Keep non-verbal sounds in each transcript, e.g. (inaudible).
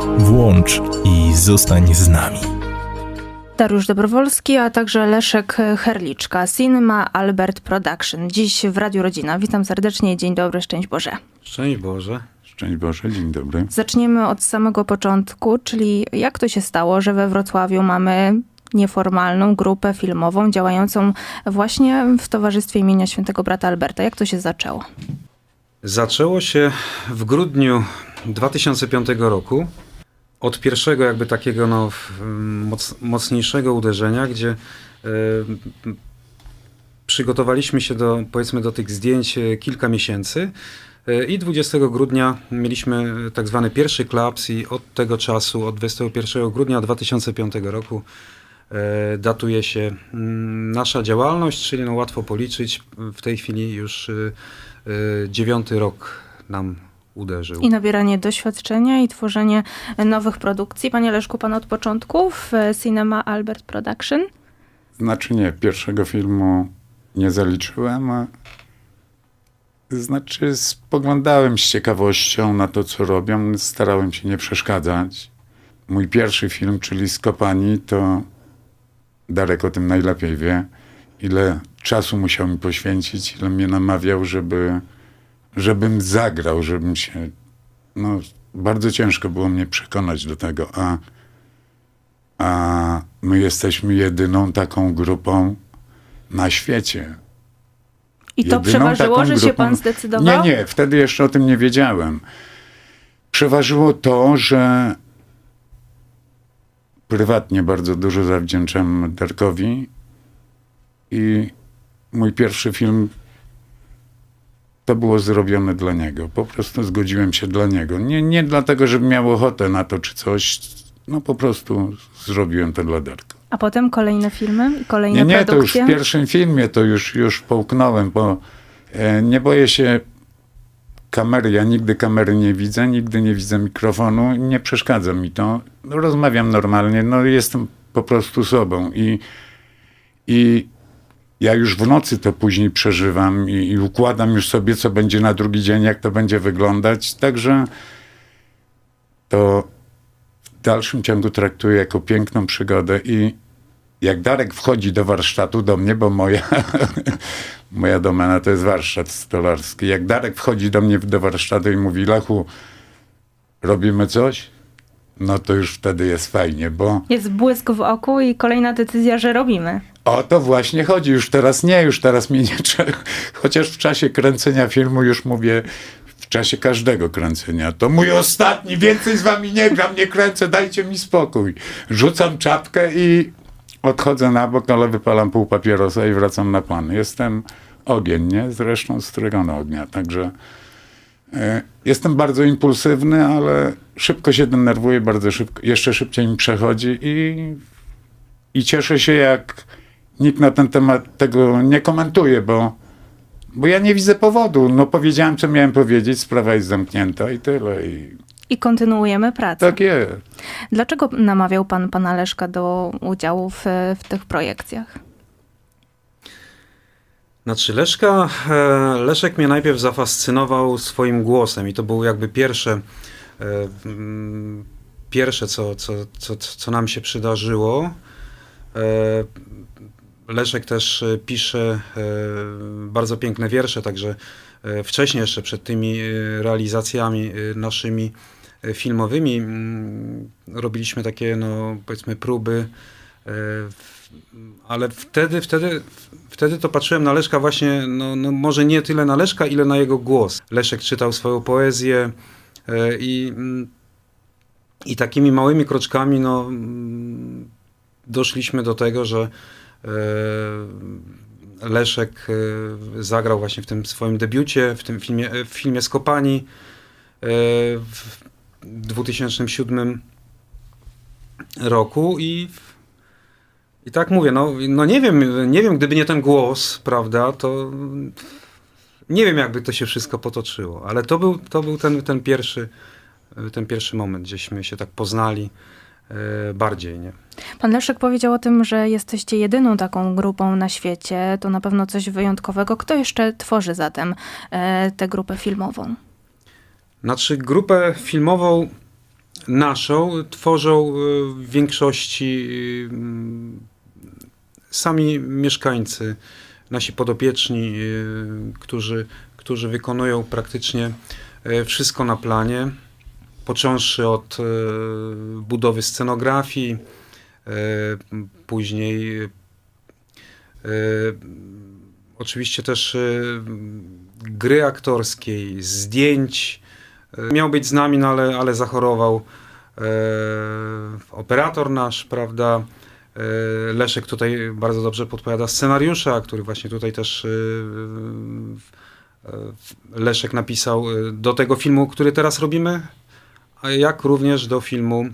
Włącz i zostań z nami. Dariusz Dobrowolski, a także Leszek Herliczka, Cinema Albert Production. Dziś w Radiu Rodzina. Witam serdecznie, dzień dobry, szczęść Boże. Szczęść Boże. Szczęść Boże, dzień dobry. Zaczniemy od samego początku, czyli jak to się stało, że we Wrocławiu mamy nieformalną grupę filmową działającą właśnie w Towarzystwie imienia Świętego Brata Alberta. Jak to się zaczęło? Zaczęło się w grudniu 2005 roku od pierwszego jakby takiego no, moc, mocniejszego uderzenia, gdzie m, przygotowaliśmy się do, powiedzmy, do tych zdjęć e, kilka miesięcy e, i 20 grudnia mieliśmy tak zwany pierwszy klaps i od tego czasu, od 21 grudnia 2005 roku datuje się mm, nasza działalność, czyli no łatwo policzyć, w tej chwili już dziewiąty rok nam uderzył. I nabieranie doświadczenia i tworzenie nowych produkcji. Panie Leszku, pan od początku w Cinema Albert Production? Znaczy nie, pierwszego filmu nie zaliczyłem, a znaczy spoglądałem z ciekawością na to, co robią, starałem się nie przeszkadzać. Mój pierwszy film, czyli Skopani, to Darek o tym najlepiej wie, ile czasu musiał mi poświęcić, ile mnie namawiał, żeby, żebym zagrał, żebym się... No, bardzo ciężko było mnie przekonać do tego, a a my jesteśmy jedyną taką grupą na świecie. I to Jedyną przeważyło, że się grupą- pan zdecydował? Nie, nie, wtedy jeszcze o tym nie wiedziałem. Przeważyło to, że prywatnie bardzo dużo zawdzięczam Darkowi i mój pierwszy film to było zrobione dla niego. Po prostu zgodziłem się dla niego. Nie, nie dlatego, żebym miał ochotę na to czy coś. No po prostu zrobiłem to dla Darka. A potem kolejne filmy i kolejne Nie, nie, to już produkcje? w pierwszym filmie to już, już połknąłem, bo e, nie boję się kamery. Ja nigdy kamery nie widzę, nigdy nie widzę mikrofonu, nie przeszkadza mi to. No, rozmawiam normalnie, no jestem po prostu sobą i, i ja już w nocy to później przeżywam i, i układam już sobie, co będzie na drugi dzień, jak to będzie wyglądać. Także to w dalszym ciągu traktuję jako piękną przygodę i jak Darek wchodzi do warsztatu do mnie, bo moja, (laughs) moja domena to jest warsztat stolarski. Jak Darek wchodzi do mnie do warsztatu i mówi, Lechu, robimy coś? No to już wtedy jest fajnie, bo Jest błysk w oku i kolejna decyzja, że robimy. o to właśnie chodzi. Już teraz nie, już teraz mnie nie (laughs) trzeba. Chociaż w czasie kręcenia filmu już mówię, w czasie każdego kręcenia. To mój ostatni, więcej z wami nie gram, nie kręcę, dajcie mi spokój. Rzucam czapkę i odchodzę na bok, ale wypalam pół papierosa i wracam na plan. Jestem ogień, nie? Zresztą strygona ognia, także e, jestem bardzo impulsywny, ale szybko się denerwuję, bardzo szybko, jeszcze szybciej mi przechodzi i i cieszę się, jak nikt na ten temat tego nie komentuje, bo, bo ja nie widzę powodu. No powiedziałem, co miałem powiedzieć, sprawa jest zamknięta i tyle. I I kontynuujemy pracę. tak jest. Dlaczego namawiał pan pana Leszka do udziału w, w tych projekcjach? Znaczy Leszka, e, Leszek mnie najpierw zafascynował swoim głosem i to było jakby pierwsze, pierwsze co, co, co, co nam się przydarzyło. E, Leszek też e, pisze e, bardzo piękne wiersze, także e, wcześniej jeszcze przed tymi e, realizacjami e, naszymi e, filmowymi robiliśmy takie no powiedzmy próby e, ale wtedy, wtedy, wtedy to patrzyłem na Leszka właśnie, no, no może nie tyle na Leszka, ile na jego głos. Leszek czytał swoją poezję e, i, mm, i takimi małymi kroczkami no, mm, doszliśmy do tego, że e, Leszek e, zagrał właśnie w tym swoim debiucie, w tym filmie, w filmie Skopani e, w 2007 roku i i tak mówię, no, no nie wiem, nie wiem, gdyby nie ten głos, prawda, to nie wiem, jakby to się wszystko potoczyło, ale to był, to był ten, ten, pierwszy, ten pierwszy moment, gdzieśmy się tak poznali e, bardziej, nie? Pan Leszek powiedział o tym, że jesteście jedyną taką grupą na świecie. To na pewno coś wyjątkowego. Kto jeszcze tworzy zatem e, tę grupę filmową? Znaczy, grupę filmową naszą tworzą e, w większości mm, sami mieszkańcy, nasi podopieczni, e, którzy, którzy wykonują praktycznie e, wszystko na planie, począwszy od e, budowy scenografii, później oczywiście też gry aktorskiej, zdjęć. Miał być z nami, no ale, ale zachorował operator nasz, prawda? E, Leszek tutaj bardzo dobrze podpowiada scenariusza, który właśnie tutaj też e, e, Leszek napisał do tego filmu, który teraz robimy, jak również do filmu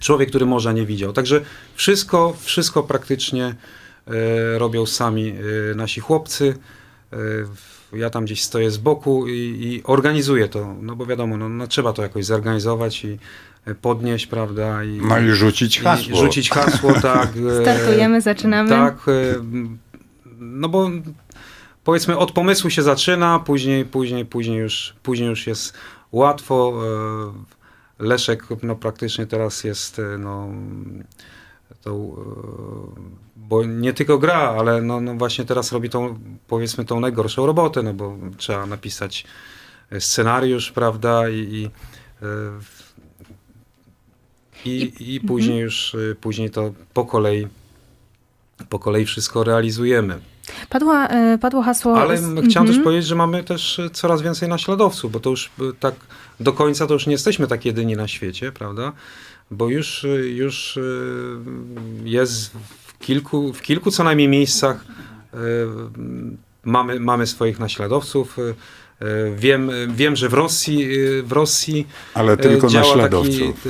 Człowiek, który morza nie widział. Także wszystko, wszystko praktycznie robią sami nasi chłopcy. Ja tam gdzieś stoję z boku i, i organizuję to, no bo wiadomo, no, no, trzeba to jakoś zorganizować i podnieść, prawda? I, No i rzucić i hasło. rzucić hasło, (laughs) tak. e, Startujemy, zaczynamy. Tak, e, no bo powiedzmy od pomysłu się zaczyna, później, później, później już, później już jest łatwo. e, Leszek no, praktycznie teraz jest no, tą, bo nie tylko gra, ale no, no właśnie teraz robi tą, powiedzmy, tą najgorszą robotę, no bo trzeba napisać scenariusz, prawda, i, i, i, i później już, e, później to po kolei, po kolei wszystko realizujemy. Padła, e, padło hasło... Ale z- chciałem też Mhm. powiedzieć, że mamy też e, coraz więcej naśladowców, bo to już tak do końca to już nie jesteśmy tak jedyni na świecie, prawda? Bo już, już jest w kilku, w kilku co najmniej miejscach mamy, mamy swoich naśladowców. Wiem, wiem, że w Rosji, w Rosji Ale tylko działa naśladowców. Taki,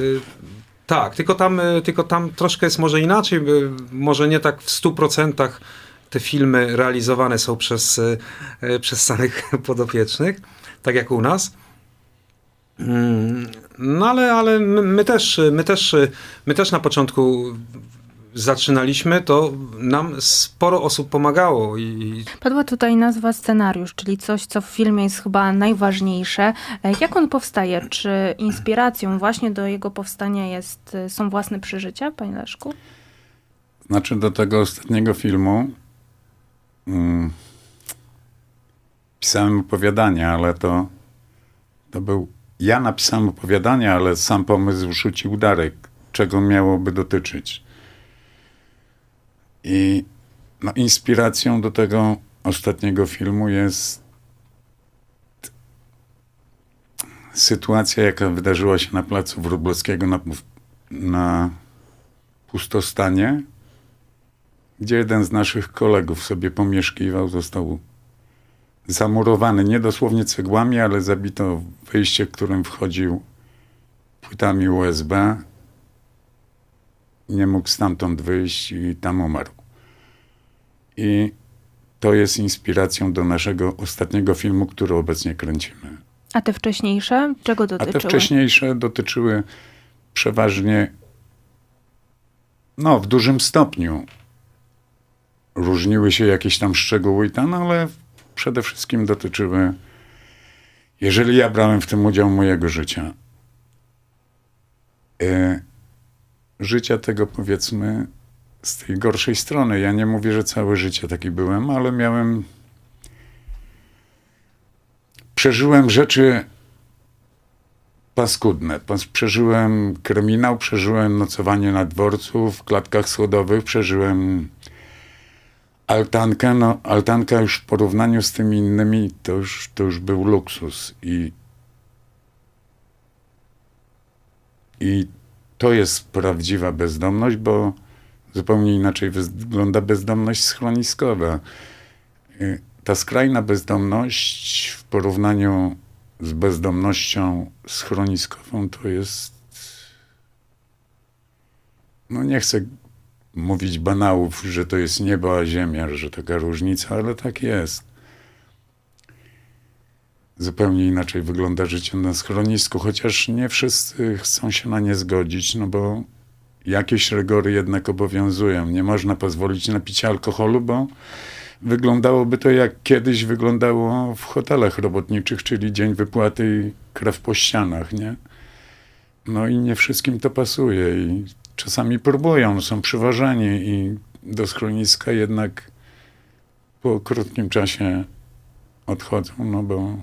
tak, tylko tam, e, tylko tam troszkę jest może inaczej, e, może nie tak w 100% te filmy realizowane są przez, e, przez samych (laughs) podopiecznych, tak jak u nas. Mm, No ale, ale my, my, też, my, też, my też na początku zaczynaliśmy, to nam sporo osób pomagało i Padła tutaj nazwa scenariusz, czyli coś, co w filmie jest chyba najważniejsze. E, Jak on powstaje? Czy inspiracją właśnie do jego powstania jest, e, są własne przeżycia, panie Leszku? Znaczy do tego ostatniego filmu mm, pisałem opowiadania, ale to, to był... Ja napisałem opowiadanie, ale sam pomysł rzucił Darek, czego miałoby dotyczyć. I no, inspiracją do tego ostatniego filmu jest sytuacja, jaka wydarzyła się na placu Wróblewskiego na, na pustostanie, gdzie jeden z naszych kolegów sobie pomieszkiwał, został zamurowany, nie dosłownie cegłami, ale zabito wyjście, którym wchodził płytami USB. Nie mógł stamtąd wyjść i tam umarł. I to jest inspiracją do naszego ostatniego filmu, który obecnie kręcimy. A te wcześniejsze? Czego A dotyczyły? te wcześniejsze dotyczyły przeważnie, no w dużym stopniu. Różniły się jakieś tam szczegóły i tam, ale przede wszystkim dotyczyły, jeżeli ja brałem w tym udział mojego życia, e, życia tego powiedzmy z tej gorszej strony. Ja nie mówię, że całe życie taki byłem, ale miałem, przeżyłem rzeczy paskudne. Pas- Przeżyłem kryminał, przeżyłem nocowanie na dworcu, w klatkach schodowych, przeżyłem altankę. No, altanka już w porównaniu z tymi innymi to już, to już był luksus. I, I to jest prawdziwa bezdomność, bo zupełnie inaczej wygląda bezdomność schroniskowa. Y, Ta skrajna bezdomność w porównaniu z bezdomnością schroniskową to jest. No nie chcę mówić banałów, że to jest niebo a ziemia, że taka różnica, ale tak jest. Zupełnie inaczej wygląda życie na schronisku, chociaż nie wszyscy chcą się na nie zgodzić, no bo jakieś rygory jednak obowiązują. Nie można pozwolić na picie alkoholu, bo wyglądałoby to jak kiedyś wyglądało w hotelach robotniczych, czyli dzień wypłaty i krew po ścianach, nie? No i nie wszystkim to pasuje i czasami próbują, są przyważeni i do schroniska jednak po krótkim czasie odchodzą, no bo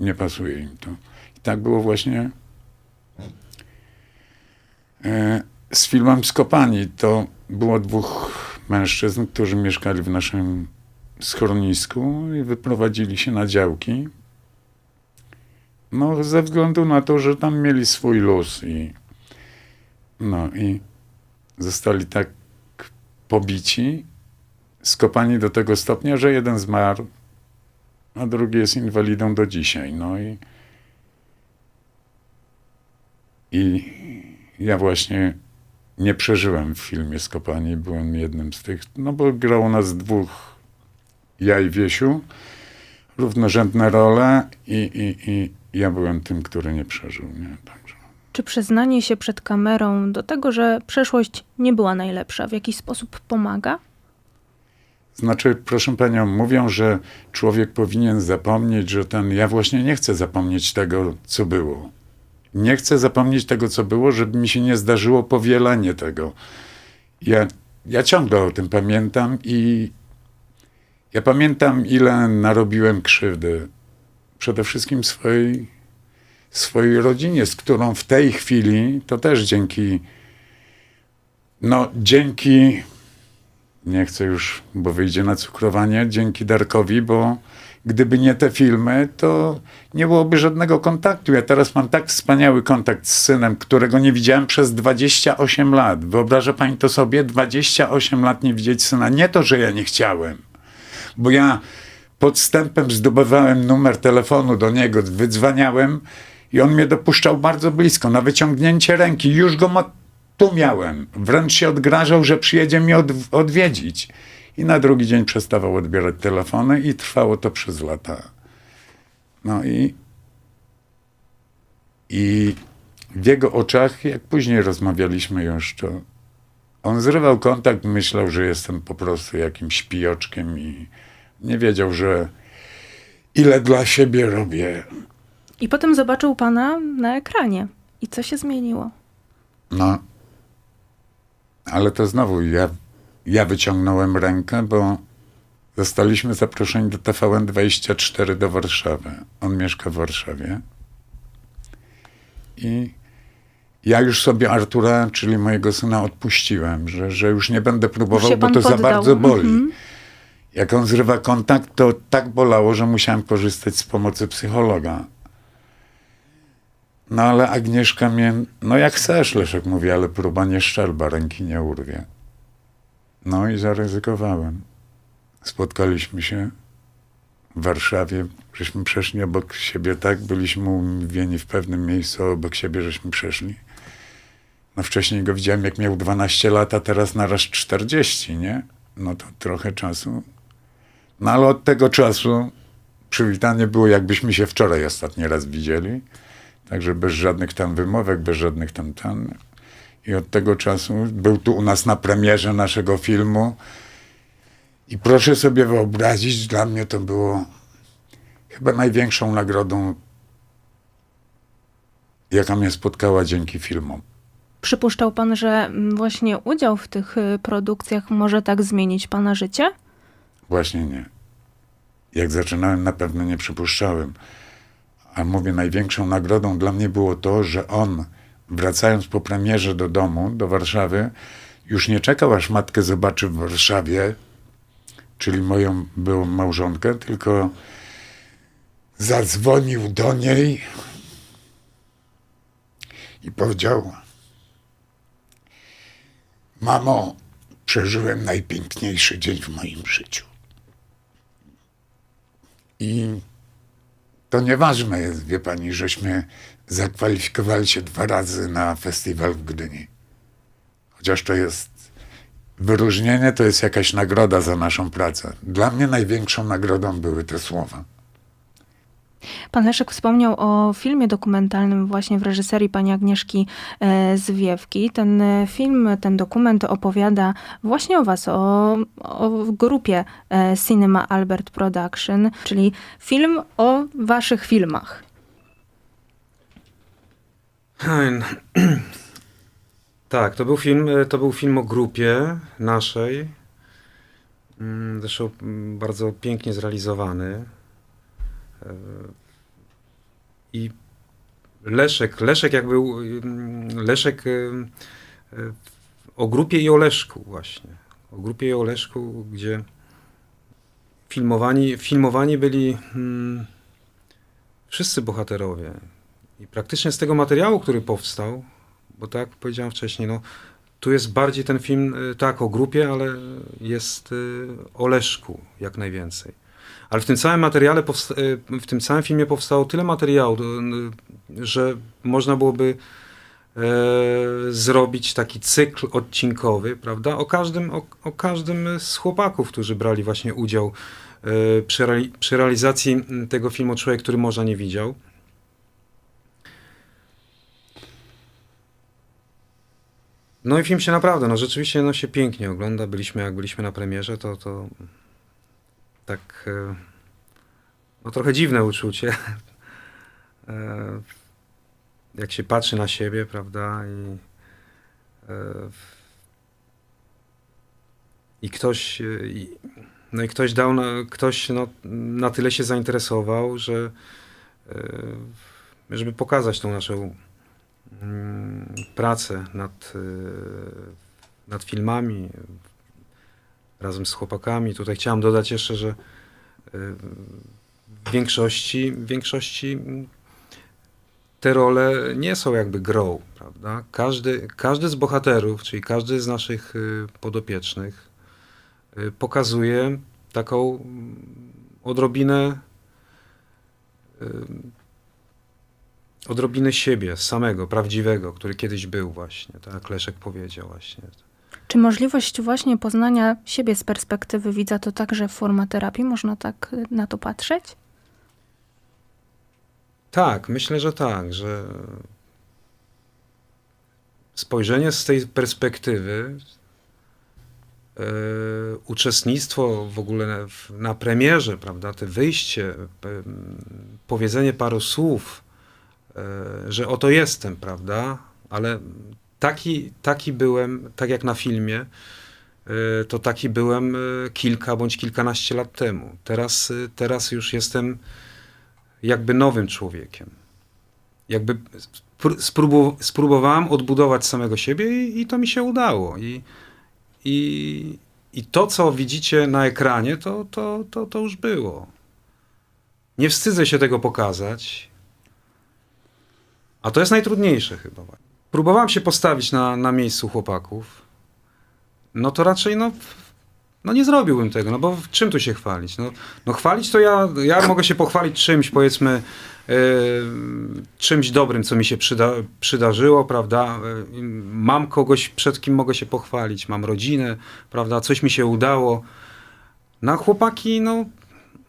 nie pasuje im to. I tak było właśnie e, z filmem Skopani. To było dwóch mężczyzn, którzy mieszkali w naszym schronisku i wyprowadzili się na działki. No, ze względu na to, że tam mieli swój luz i no i zostali tak pobici, skopani do tego stopnia, że jeden zmarł, a drugi jest inwalidą do dzisiaj. No i, i ja właśnie nie przeżyłem w filmie Skopani, byłem jednym z tych, no bo grało nas dwóch, ja i Wiesiu, równorzędne role i, i, i ja byłem tym, który nie przeżył. Nie? Także. Czy przyznanie się przed kamerą do tego, że przeszłość nie była najlepsza, w jakiś sposób pomaga? Znaczy, proszę panią, mówią, że człowiek powinien zapomnieć, że ten. Ja właśnie nie chcę zapomnieć tego, co było. Nie chcę zapomnieć tego, co było, żeby mi się nie zdarzyło powielanie tego. Ja, ja ciągle o tym pamiętam i ja pamiętam, ile narobiłem krzywdy. Przede wszystkim swojej, swojej rodzinie, z którą w tej chwili, to też dzięki, no dzięki nie chcę już, bo wyjdzie na cukrowanie, dzięki Darkowi, bo gdyby nie te filmy, to nie byłoby żadnego kontaktu. Ja teraz mam tak wspaniały kontakt z synem, którego nie widziałem przez 28 lat. Wyobraża pani to sobie? 28 lat nie widzieć syna. Nie to, że ja nie chciałem, bo ja podstępem zdobywałem numer telefonu do niego, wydzwaniałem i on mnie dopuszczał bardzo blisko, na wyciągnięcie ręki. Już go ma, tu miałem. Wręcz się odgrażał, że przyjedzie mnie od, odwiedzić. I na drugi dzień przestawał odbierać telefony i trwało to przez lata. No i, i w jego oczach, jak później rozmawialiśmy już, to on zrywał kontakt, myślał, że jestem po prostu jakimś pijoczkiem i nie wiedział, że ile dla siebie robię. I potem zobaczył pana na ekranie. I co się zmieniło? No, ale to znowu ja, ja wyciągnąłem rękę, bo zostaliśmy zaproszeni do TVN24 do Warszawy. On mieszka w Warszawie. I ja już sobie Artura, czyli mojego syna, odpuściłem, że, że już nie będę próbował, bo to za poddał. bardzo boli. Mhm. Jak on zrywa kontakt, to tak bolało, że musiałem korzystać z pomocy psychologa. No ale Agnieszka mnie, no jak chcesz, Leszek mówi, ale próba nie szczelba, ręki nie urwie. No i zaryzykowałem. Spotkaliśmy się w Warszawie, żeśmy przeszli obok siebie, tak, byliśmy umówieni w pewnym miejscu, obok siebie żeśmy przeszli. No wcześniej go widziałem, jak miał 12 lat, a teraz naraz 40, nie? No to trochę czasu. No ale od tego czasu przywitanie było, jakbyśmy się wczoraj ostatni raz widzieli. Także bez żadnych tam wymówek, bez żadnych tam tam. I od tego czasu był tu u nas na premierze naszego filmu. I proszę sobie wyobrazić, dla mnie to było chyba największą nagrodą, jaka mnie spotkała dzięki filmom. Przypuszczał pan, że mm, właśnie udział w tych y, produkcjach może tak zmienić pana życie? Właśnie nie. Jak zaczynałem, na pewno nie przypuszczałem. A mówię, największą nagrodą dla mnie było to, że on, wracając po premierze do domu, do Warszawy, już nie czekał, aż matkę zobaczy w Warszawie, czyli moją byłą małżonkę, tylko zadzwonił do niej i powiedział: Mamo, przeżyłem najpiękniejszy dzień w moim życiu. I to nieważne jest, wie pani, żeśmy zakwalifikowali się dwa razy na festiwal w Gdyni. Chociaż to jest wyróżnienie, to jest jakaś nagroda za naszą pracę. Dla mnie największą nagrodą były te słowa. Pan Leszek wspomniał o filmie dokumentalnym właśnie w reżyserii pani Agnieszki e, Zwiewki. Ten e, film, ten dokument opowiada właśnie o was, o, o grupie e, Cinema Albert Production, czyli film o waszych filmach. (clears throat) Tak, to był film, to był film o grupie naszej. Mm, Zresztą mm, bardzo pięknie zrealizowany. I Leszek, Leszek jak był, Leszek e, e, o grupie i o Leszku właśnie. O grupie i o Leszku, gdzie filmowani, filmowani byli mm, wszyscy bohaterowie. I praktycznie z tego materiału, który powstał, bo tak jak powiedziałem wcześniej, no, tu jest bardziej ten film y, tak o grupie, ale jest y, o Leszku jak najwięcej. Ale w tym całym materiale, y, w tym całym filmie powstało tyle materiału, y, że można byłoby e, zrobić taki cykl odcinkowy, prawda? O każdym, o, o każdym z chłopaków, którzy brali właśnie udział e, przy, przy realizacji tego filmu Człowiek, który morza nie widział. No i film się naprawdę, no rzeczywiście no się pięknie ogląda. Byliśmy, jak byliśmy na premierze, to, to tak e, no trochę dziwne uczucie. (laughs) E, Jak się patrzy na siebie, prawda? I, e, i ktoś, no i ktoś dał, ktoś no, na tyle się zainteresował, że żeby pokazać tą naszą mm, pracę nad, nad filmami razem z chłopakami. Tutaj chciałem dodać jeszcze, że e, w większości, w większości te role nie są jakby grą, prawda? Każdy, każdy z bohaterów, czyli każdy z naszych y, podopiecznych y, pokazuje taką mm, odrobinę y, odrobinę siebie, samego, prawdziwego, który kiedyś był właśnie, tak Leszek powiedział właśnie. Czy możliwość właśnie poznania siebie z perspektywy widza to także forma terapii? Można tak y, na to patrzeć? Tak, myślę, że tak, że spojrzenie z tej perspektywy, e, uczestnictwo w ogóle na, w- na premierze, prawda, te wyjście, m, powiedzenie paru słów, e, że oto jestem, prawda, ale taki, taki byłem, tak jak na filmie, e, to taki byłem e, kilka bądź kilkanaście lat temu. Teraz, e, teraz już jestem jakby nowym człowiekiem. Jakby spró- spróbu- spróbowałem odbudować samego siebie i, i to mi się udało. I, i, I to, co widzicie na ekranie, to, to, to, to już było. Nie wstydzę się tego pokazać. A to jest najtrudniejsze chyba. Próbowałem się postawić na, na miejscu chłopaków. No to raczej no, no nie zrobiłbym tego, no bo czym tu się chwalić? No, no chwalić to ja, ja mogę się pochwalić czymś, powiedzmy, e, czymś dobrym, co mi się przyda, przydarzyło, prawda? E, mam kogoś, przed kim mogę się pochwalić, mam rodzinę, prawda? Coś mi się udało. Na chłopaki, no,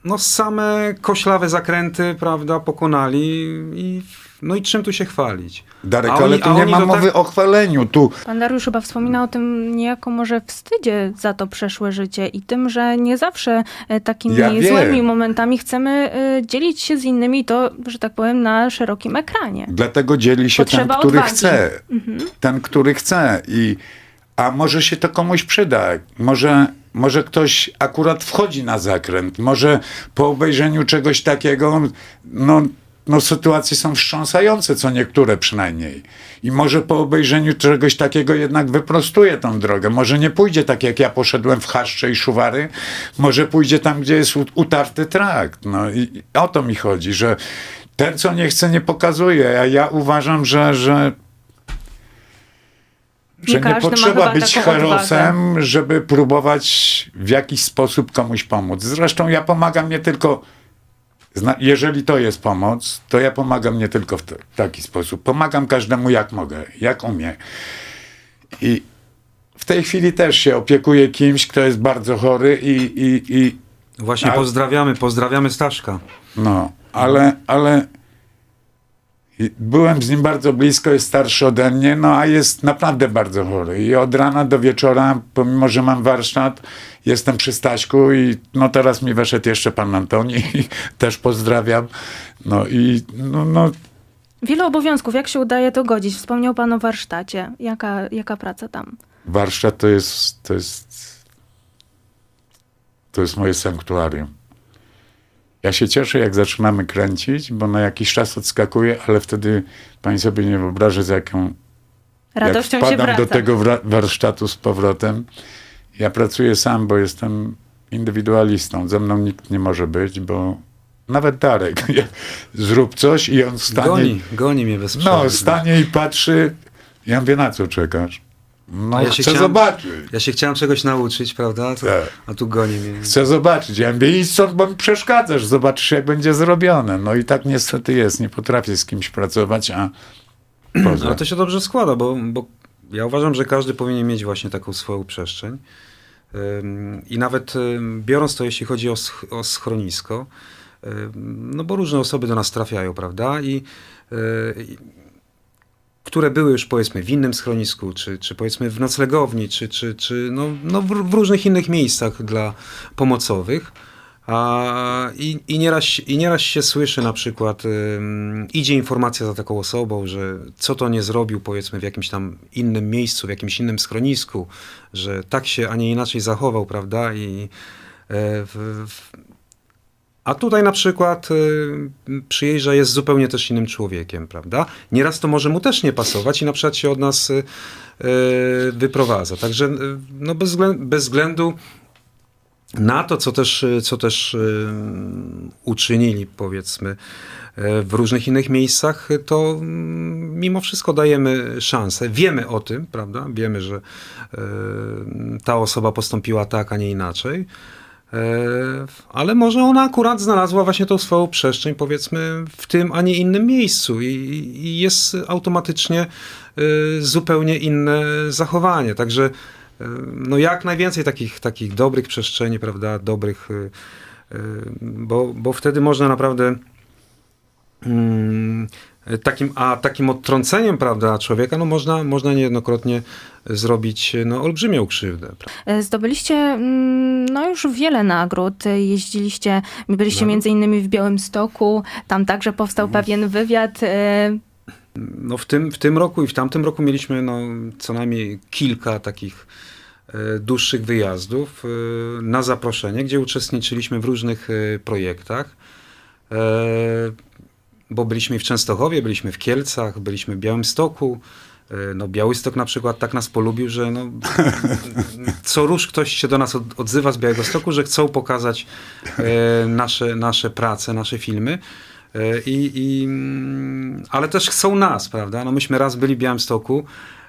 no same koślawe zakręty, prawda, pokonali i no i czym tu się chwalić? Darek, oni- ale tu nie ma mowy tak- o chwaleniu. Tu Pan Dariusz chyba wspominał o tym niejako może wstydzie za to przeszłe życie i tym, że nie zawsze e, takimi Ja złymi momentami chcemy e, dzielić się z innymi to, że tak powiem, na szerokim ekranie. Dlatego dzieli się Potrzeba ten, który odwagi. chce. Ten, który chce. I, a może się to komuś przyda. Może, może ktoś akurat wchodzi na zakręt. Może po obejrzeniu czegoś takiego, no, no sytuacje są wstrząsające, co niektóre przynajmniej. I może po obejrzeniu czegoś takiego jednak wyprostuje tą drogę. Może nie pójdzie tak, jak ja poszedłem w Chaszcze i Szuwary. Może pójdzie tam, gdzie jest ut- utarty trakt. No i o to mi chodzi, że ten, co nie chce, nie pokazuje. A ja uważam, że, że, że nie, ma potrzeba być herosem, żeby próbować w jakiś sposób komuś pomóc. Zresztą ja pomagam nie tylko. Jeżeli to jest pomoc, to ja pomagam nie tylko w taki sposób. Pomagam każdemu jak mogę, jak umiem. I w tej chwili też się opiekuję kimś, kto jest bardzo chory i, i, i Właśnie pozdrawiamy, pozdrawiamy Staszka. no, ale, ale byłem z nim bardzo blisko, jest starszy ode mnie, no a jest naprawdę bardzo chory. I od rana do wieczora, pomimo, że mam warsztat, jestem przy Staśku i no teraz mi weszedł jeszcze pan Antoni, (laughs) też pozdrawiam. No i no, no Wiele obowiązków, jak się udaje to godzić? Wspomniał pan o warsztacie. Jaka, jaka praca tam? Warsztat to jest, to jest, to jest moje sanktuarium. Ja się cieszę, jak zaczynamy kręcić, bo na jakiś czas odskakuję, ale wtedy pani sobie nie wyobraża, z jaką Radością jak się do tego warsztatu z powrotem. Ja pracuję sam, bo jestem indywidualistą. Ze mną nikt nie może być, bo nawet Darek, (laughs) zrób coś i on stanie, Goni, goni mnie bez przerwy. no, stanie i patrzy. Ja mówię, na co czekasz? No, ja się chcę chciałem- zobaczyć. Ja się chciałem czegoś nauczyć, prawda? To, Tak. A tu goni mnie. Chcę zobaczyć. Ja mówię, idź stąd, bo mi przeszkadzasz. Zobaczysz, jak będzie zrobione. No i tak niestety jest. Nie potrafię z kimś pracować, a (clears throat) poza. Ale to się dobrze składa, bo, bo ja uważam, że każdy powinien mieć właśnie taką swoją przestrzeń. I nawet biorąc to, jeśli chodzi o, sch- o schronisko, no bo różne osoby do nas trafiają, prawda? I, yy, i które były już powiedzmy w innym schronisku, czy, czy powiedzmy w noclegowni, czy, czy, czy no, no w, w różnych innych miejscach dla pomocowych. A, i, i, nieraz, I nieraz się słyszy na przykład, idzie informacja za taką osobą, że co to nie zrobił powiedzmy w jakimś tam innym miejscu, w jakimś innym schronisku, że tak się, a nie inaczej zachował, prawda? I, e, w, a tutaj na przykład y, przyjeżdża, jest zupełnie też innym człowiekiem, prawda? Nieraz to może mu też nie pasować i na przykład się od nas y, y, wyprowadza. Także y, no bez, wzglę- bez względu na to, co też, y, co też y, uczynili, powiedzmy, w różnych innych miejscach, to mm, mimo wszystko dajemy szansę. Wiemy o tym, prawda? Wiemy, że ta osoba postąpiła tak, a nie inaczej. E, Ale może ona akurat znalazła właśnie tą swoją przestrzeń, powiedzmy, w tym, a nie innym miejscu i, i jest automatycznie y, zupełnie inne zachowanie. Także y, no jak najwięcej takich, takich dobrych przestrzeni, prawda, dobrych, bo, bo wtedy można naprawdę mm, takim, a takim odtrąceniem, prawda, człowieka, no można, można niejednokrotnie zrobić no, olbrzymią krzywdę. E, Zdobyliście mm, no już wiele nagród. Jeździliście, byliście Nagród? między innymi w Białymstoku. Tam także powstał Mhm. pewien wywiad. e, No w tym, w tym roku i w tamtym roku mieliśmy no, co najmniej kilka takich e, dłuższych wyjazdów na zaproszenie, gdzie uczestniczyliśmy w różnych projektach. E, bo byliśmy w Częstochowie, byliśmy w Kielcach, byliśmy w Białymstoku. E, No Białystok na przykład tak nas polubił, że no, (laughs) co róż ktoś się do nas od, odzywa z Białegostoku, że chcą pokazać e, nasze, nasze prace, nasze filmy. E, I, i, mm, ale też chcą nas, prawda? No myśmy raz byli w Białymstoku,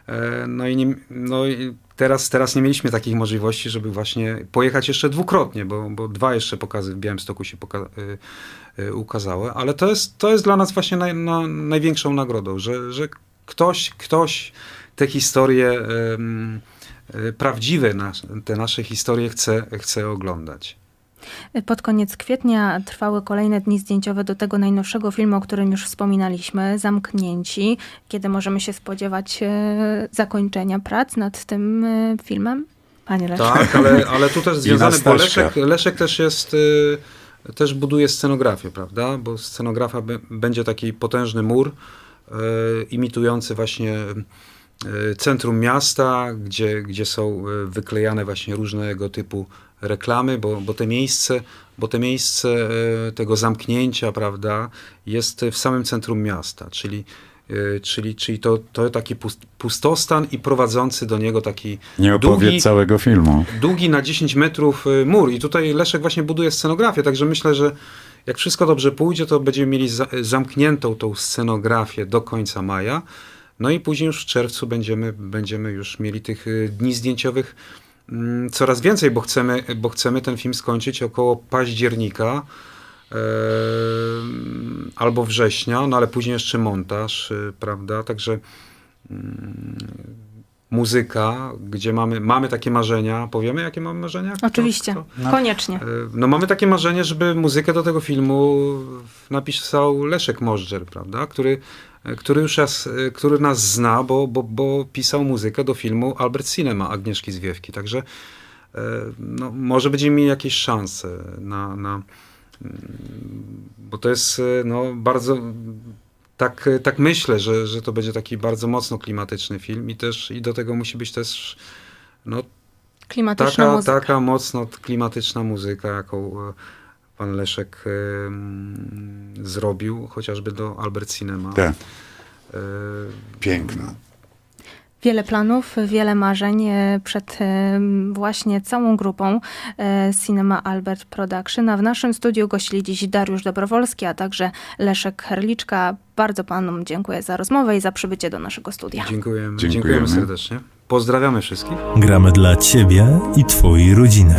e, no i, nie, no i teraz, teraz nie mieliśmy takich możliwości, żeby właśnie pojechać jeszcze dwukrotnie, bo, bo dwa jeszcze pokazy w Białymstoku się poka- y, ukazały, ale to jest, to jest dla nas właśnie naj, na, największą nagrodą, że, że ktoś, ktoś te historie y, prawdziwe, nas, te nasze historie chce, chce oglądać. Pod koniec kwietnia trwały kolejne dni zdjęciowe do tego najnowszego filmu, o którym już wspominaliśmy, Zamknięci. Kiedy możemy się spodziewać e, zakończenia prac nad tym e, filmem? Panie Leszku. Tak, ale, ale tu też związany, bo. Leszek, Leszek też jest, y, też buduje scenografię, prawda? Bo scenografa będzie taki potężny mur y, imitujący właśnie y, centrum miasta, gdzie, gdzie są y, wyklejane właśnie różnego typu reklamy, bo, bo te miejsce, bo te miejsce tego zamknięcia, prawda, jest w samym centrum miasta, czyli Czyli, czyli to, to taki pust- pustostan i prowadzący do niego taki Nie opowiedz długi, całego filmu. długi na 10 metrów y, mur. I tutaj Leszek właśnie buduje scenografię, także myślę, że jak wszystko dobrze pójdzie, to będziemy mieli za, zamkniętą tą scenografię do końca maja. No i później już w czerwcu będziemy, będziemy już mieli tych y, dni zdjęciowych mm, coraz więcej, bo chcemy, bo chcemy ten film skończyć około października albo września, no ale później jeszcze montaż, y, prawda? Także muzyka, gdzie mamy, mamy takie marzenia. Powiemy, jakie mamy marzenia? Kto- Oczywiście, kto? koniecznie. E, No mamy takie marzenie, żeby muzykę do tego filmu napisał Leszek Możdżer, prawda? Który, e, który już nas, e, który nas zna, bo, bo, bo pisał muzykę do filmu Albert Cinema Agnieszki Zwiewki. Także no, może będziemy mieli jakieś szanse na, na mm, bo to jest e, no, bardzo tak, tak myślę, że, że to będzie taki bardzo mocno klimatyczny film i też i do tego musi być też no, Klimatyczna taka, muzyka. taka mocno klimatyczna muzyka, jaką e, pan Leszek e, mm, zrobił, chociażby do Albert Cinema. Tak, E, piękna. Wiele planów, wiele marzeń e, przed e, właśnie całą grupą e, Cinema Albert Production. A w naszym studiu gościli dziś Dariusz Dobrowolski, a także Leszek Herliczka. Bardzo panom dziękuję za rozmowę i za przybycie do naszego studia. Dziękujemy, Dziękujemy. dziękujemy serdecznie. Pozdrawiamy wszystkich. Gramy dla Ciebie i Twojej rodziny.